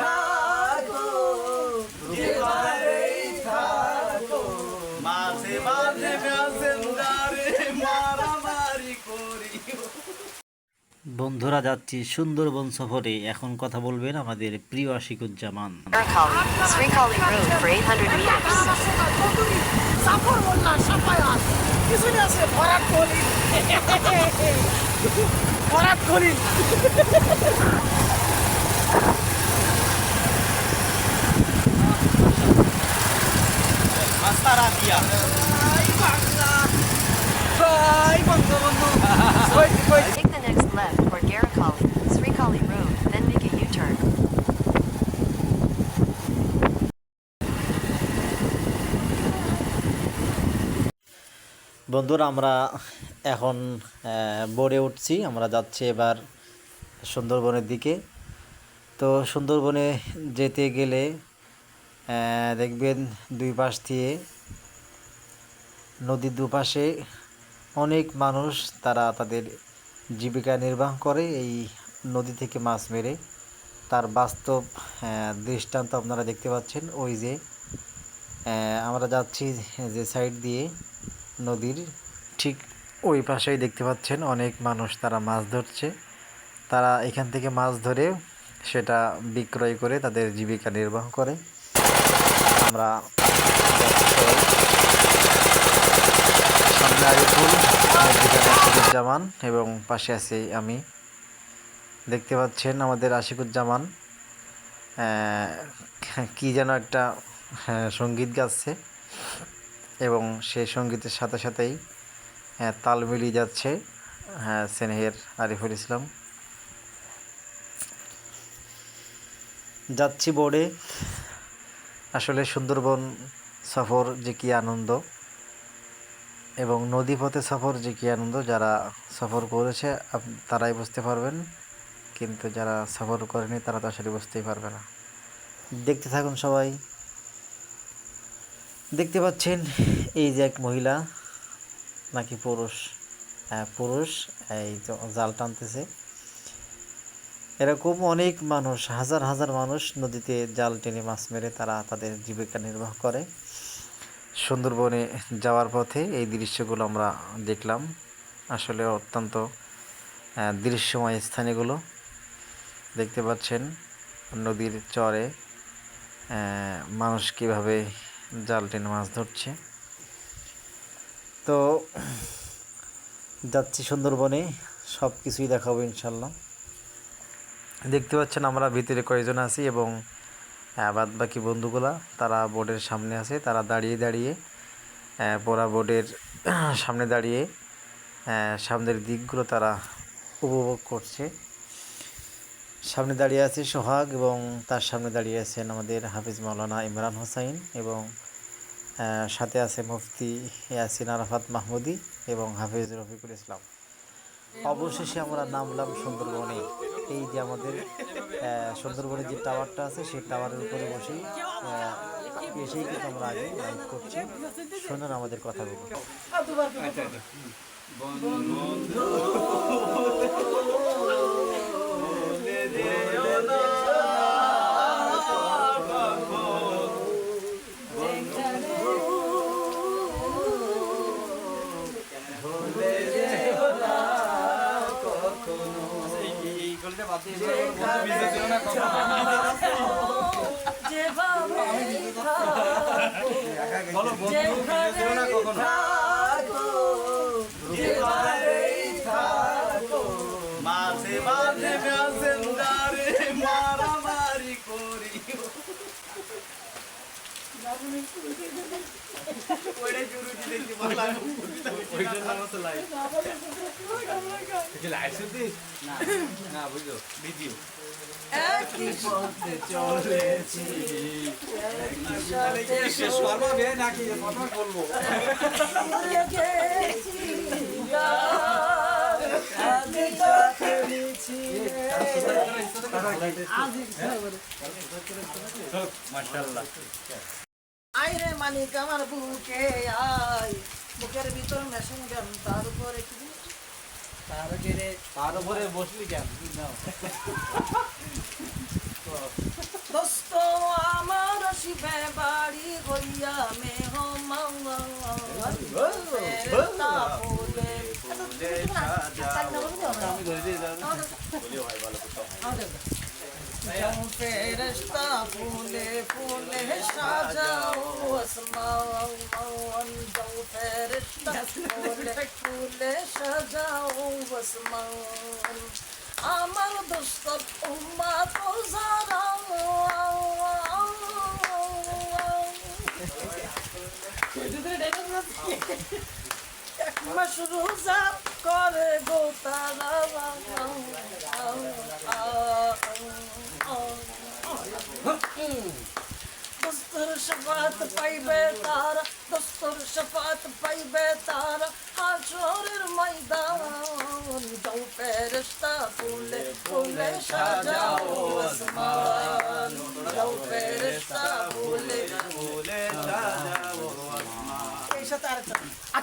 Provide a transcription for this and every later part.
থাকো যেভাবেই থাকো। মাঝে মাঝে মারামারি করি বন্ধুরা যাচ্ছি সুন্দরবন সফরে। এখন কথা বলবেন আমাদের প্রিয় আশিকুজ্জামান। Srikali দিয়া Take the next left for Garakali, Srikali Road, then make a U-turn. বন্ধুরা আমরা এখন বোর্ডে উঠছি। আমরা যাচ্ছি এবার সুন্দরবনের দিকে। তো সুন্দরবনে যেতে গেলে দেখবেন দুই পাশ দিয়ে নদীর দুপাশে অনেক মানুষ তারা তাদের জীবিকা নির্বাহ করে এই নদী থেকে মাছ মেরে। তার বাস্তব দৃষ্টান্ত আপনারা দেখতে পাচ্ছেন। ওই যে আমরা যাচ্ছি যে সাইড দিয়ে নদীর ঠিক ওই পাশেই দেখতে পাচ্ছেন অনেক মানুষ তারা মাছ ধরছে। তারা এখান থেকে মাছ ধরে সেটা বিক্রয় করে তাদের জীবিকা নির্বাহ করে। আমরা সামনে আরিফুল আশিকুজ্জামান এবং পাশে আছি আমি। দেখতে পাচ্ছেন আমাদের আশিকুজ্জামান কি যেন একটা হ্যাঁ, সংগীত গাচ্ছে এবং সেই সঙ্গীতের সাথে সাথেই হ্যাঁ, তাল মিলিয়ে যাচ্ছে হ্যাঁ স্নেহের আরিফুল ইসলাম। যাচ্ছি বোর্ডে। আসলে সুন্দরবন সফর যে কী আনন্দ। এবং নদীপথে সফর যে কী আনন্দ, যারা সফর করেছে তারাই বুঝতে পারবেন। কিন্তু যারা সফর করেনি, তারা তো আসলে বুঝতেই পারবে না। দেখতে থাকুন সবাই। দেখতে পাচ্ছেন এই যে এক মহিলা, নাকি পুরুষ? হ্যাঁ পুরুষ। এই জাল টানতেছে। এরকম অনেক মানুষ, হাজার হাজার মানুষ নদীতে জাল টেনে মাছ মেরে তারা তাদের জীবিকা নির্বাহ করে। সুন্দরবনে যাওয়ার পথে এই দৃশ্যগুলো আমরা দেখলাম। আসলে অত্যন্ত দৃশ্যময় স্থানগুলো দেখতে পাচ্ছেন। নদীর চরে মানুষ কীভাবে জাল টেনে মাছ ধরছে। তো, যাচ্ছি সুন্দরবনে সব কিছুই দেখাবো ইনশাল্লাহ দেখতে পাচ্ছেন আমরা ভিতরে কয়েকজন আছি এবং বাদ বাকি বন্ধুগুলা, তারা বোর্ডের সামনে আছে, তারা দাঁড়িয়ে দাঁড়িয়ে পোড়া বোর্ডের সামনে দাঁড়িয়ে সামনের দিকগুলো তারা উপভোগ করছে। সামনে দাঁড়িয়ে আছে সোহাগ এবং তার সামনে দাঁড়িয়ে আছেন আমাদের হাফিজ মাওলানা ইমরান হোসাইন এবং সাথে আছে মুফতি ইয়াসিন আরাফাত মাহমুদি এবং হাফিজ রফিকুল ইসলাম। অবশেষে আমরা নামলাম সুন্দরবনে। এই যে আমাদের সুন্দরবনের সুন্দরবনে যে টাওয়ারটা আছে সেই টাওয়ারের উপরে বসেই এসেই কিন্তু আমরা আগে লাইভ করছি শুনুন আমাদের কথাগুলো মাঝে মাঝে ম্যাসেঞ্জারে মারামারি করি ওইটাই জরুরি দেখতে পারলাম ওইটার নাম হচ্ছে লাইভ না বুঝলো ভিডিও একই পথে চলেছি শর্মা বে নাকি কথা বলব মাশাআল্লাহ আইরে মানিক আমার বুকে আয়। বুকের ভিতরে মেশিন গান তার উপরে কি তার উপরে তার উপরে বসলি কেন দোস্ত আমার শিবে বাড়ি গইয়া মে আমি ধরে দিয়ে যাব ভাই ভালো ফেরস্তা ফুলে ফুলে সাজাও আসমান যাও ফেরস্তা ফুলে ফুলে সাজাও আসমান আমার দোস্ত উম্মা তো মশরুজা করে গো তারা। দস্তর শফাত পাইবে তারা দস্তর শফাত পাইবে তারা হাজরের ময়দান যাও ফেরেশতা ফুলে ফুলে সাজাও আসমান যাও ফেরেশতা ফুলে বলে সাজাবো এই সাথে আরেকটা।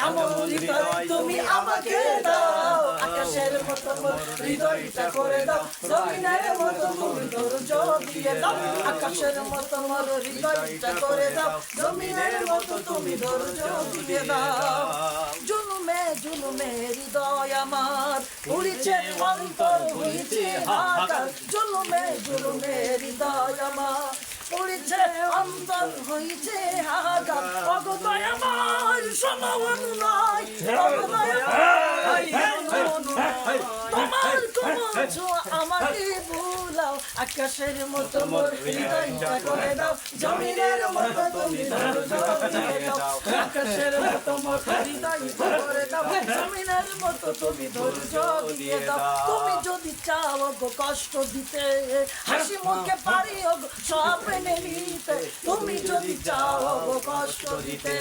এমন হৃদয় তুমি আমাকে দিয়ে আকাশের মতো হৃদয়টা করে দাও জমিনের তুমি ধৈর্য দিয়ে দাও জুলুমে জুলুমে হৃদয় আমার উড়িছে অন্তর হইছে হাকার জুলুমে জুলুমে হৃদয় আমার উড়িছে অন্তর হইছে হাকার অগদয় আমার সমান নয় অগদয় তোমার তোমার ছোঁয়া আমাকে ভুলাও আকাশের মতো মোর হৃদয়টা করে দাও জমিনের মতো তুমি দাও আকাশের মতো মোর হৃদয়টা করে দাও জমিনের মতো তুমি ধৈর্য দিয়ে দাও তুমি যদি চাও গো কষ্ট দিতে হাসি মুখে পারি গো সব মেনে নিতে তুমি যদি চাও গো কষ্ট দিতে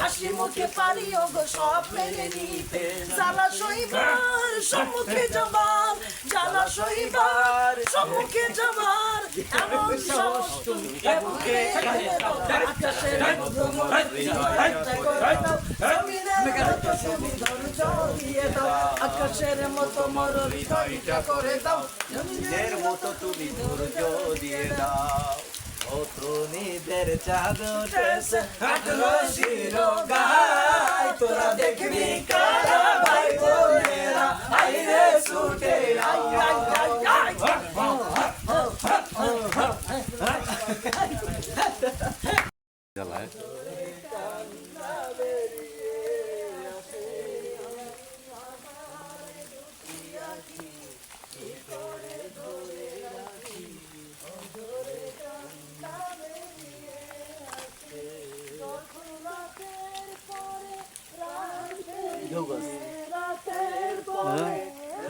হাসি মুখে পারি গো সব মেনে নিতে জ্বালা সইবার সম্মুখে যাবার জ্বালা সইবার সম্মুখে যাবার এমন সাহস তুমি বুকে দাও। আকাশের মতো মোর হৃদয়টা করে দাও। জমিনের মতো তুমি ধৈর্য দিয়ে দাও। আকাশের দাও অতনিদের চাঁদ উঠেছে শিরো গায় তোরা দেখবি কারা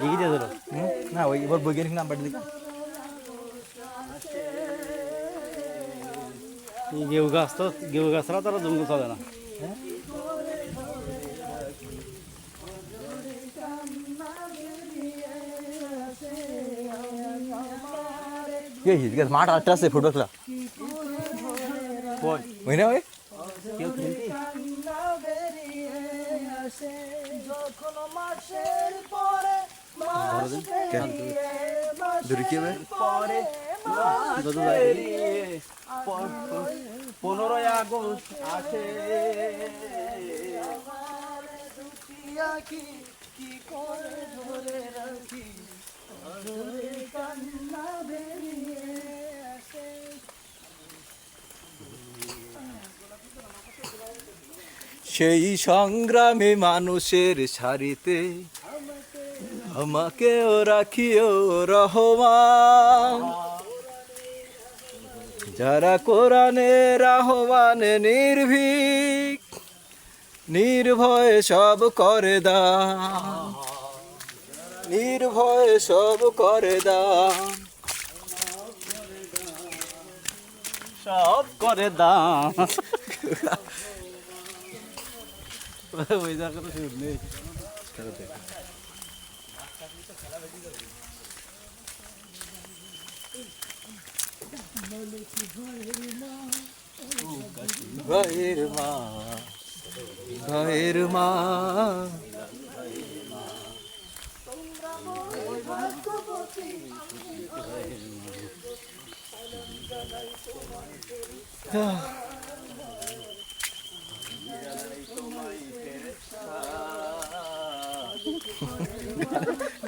লিখে দিয়ে দিল না ওই এবার বৈজ্ঞানিক নাম্বারটা দিকে গেউ গাছ তো গেউ গাছ ছাড়া তারা জঙ্গল চলে না কে হিট গাছ মাঠ আটটা আছে ফুটবল খেলা ওই না পনেরোই আগস্ট আসে আমার দুটি আঁখি কি করে ধরে রাখি কান্না বেরিয়ে সেই সংগ্রামে মানুষের সারিতে আমাকেও রাখিও রহমান। যারা কোরআনের আহ্বানে নির্ভীক নির্ভয়ে সব করে দা। নির্ভয়ে সব করে দা। সব করে দা। ওই জায়গাটা শুন ভয়ের মা ভয়ের মা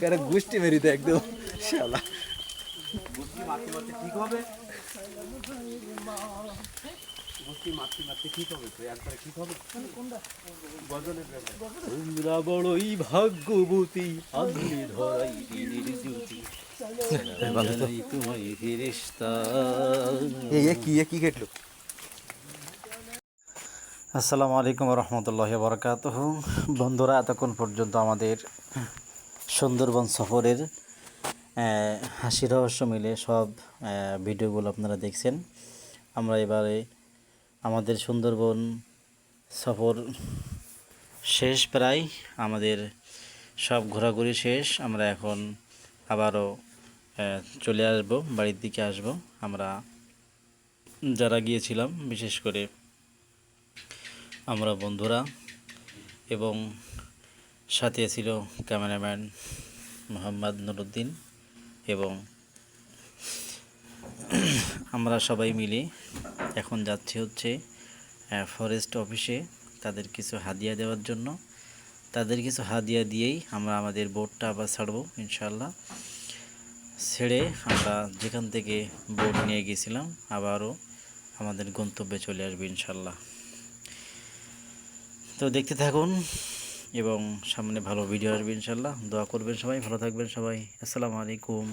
কারা গোষ্ঠী মেরিতে একদম শালা। বুদ্ধি মারতে মারতে ঠিক হবে? ব্যাপার। তোমরা বড়ই ভাগ্যবতী আগুনে ধরাই দিনের জ্যোতি। তোমায় ফেরেশতা। কি কি কেটলো আসসালামু আলাইকুম রহমতুল্লাহ বরকাত বন্ধুরা এতক্ষণ পর্যন্ত আমাদের সুন্দরবন সফরের হাসি রহস্য মিলে সব ভিডিওগুলো আপনারা দেখছেন। আমরা এবারে আমাদের সুন্দরবন সফর শেষ প্রায়, আমাদের সব ঘোরাঘুরি শেষ। আমরা এখন আবারও চলে আসব, বাড়ির দিকে আসব। আমরা যারা গিয়েছিলাম, বিশেষ করে আমরা বন্ধুরা এবং সাথে ছিল ক্যামেরাম্যান মোহাম্মদ নুরুদ্দিন। এবং আমরা সবাই মিলে এখন যাচ্ছি হচ্ছে ফরেস্ট অফিসে তাদের কিছু হাদিয়া দেওয়ার জন্য। তাদের কিছু হাদিয়া দিয়েই আমরা আমাদের বোটটা আবার ছাড়বো ইনশাল্লাহ ছেড়ে আমরা যেখান থেকে বোট নিয়ে গেছিলাম, আবারও আমাদের গন্তব্যে চলে আসবে ইনশাল্লাহ তো দেখতে থাকুন এবং সামনে ভালো ভিডিও আসবে ইনশাল্লাহ দোয়া করবেন সবাই ভালো থাকবেন সবাই। আসসালামু আলাইকুম।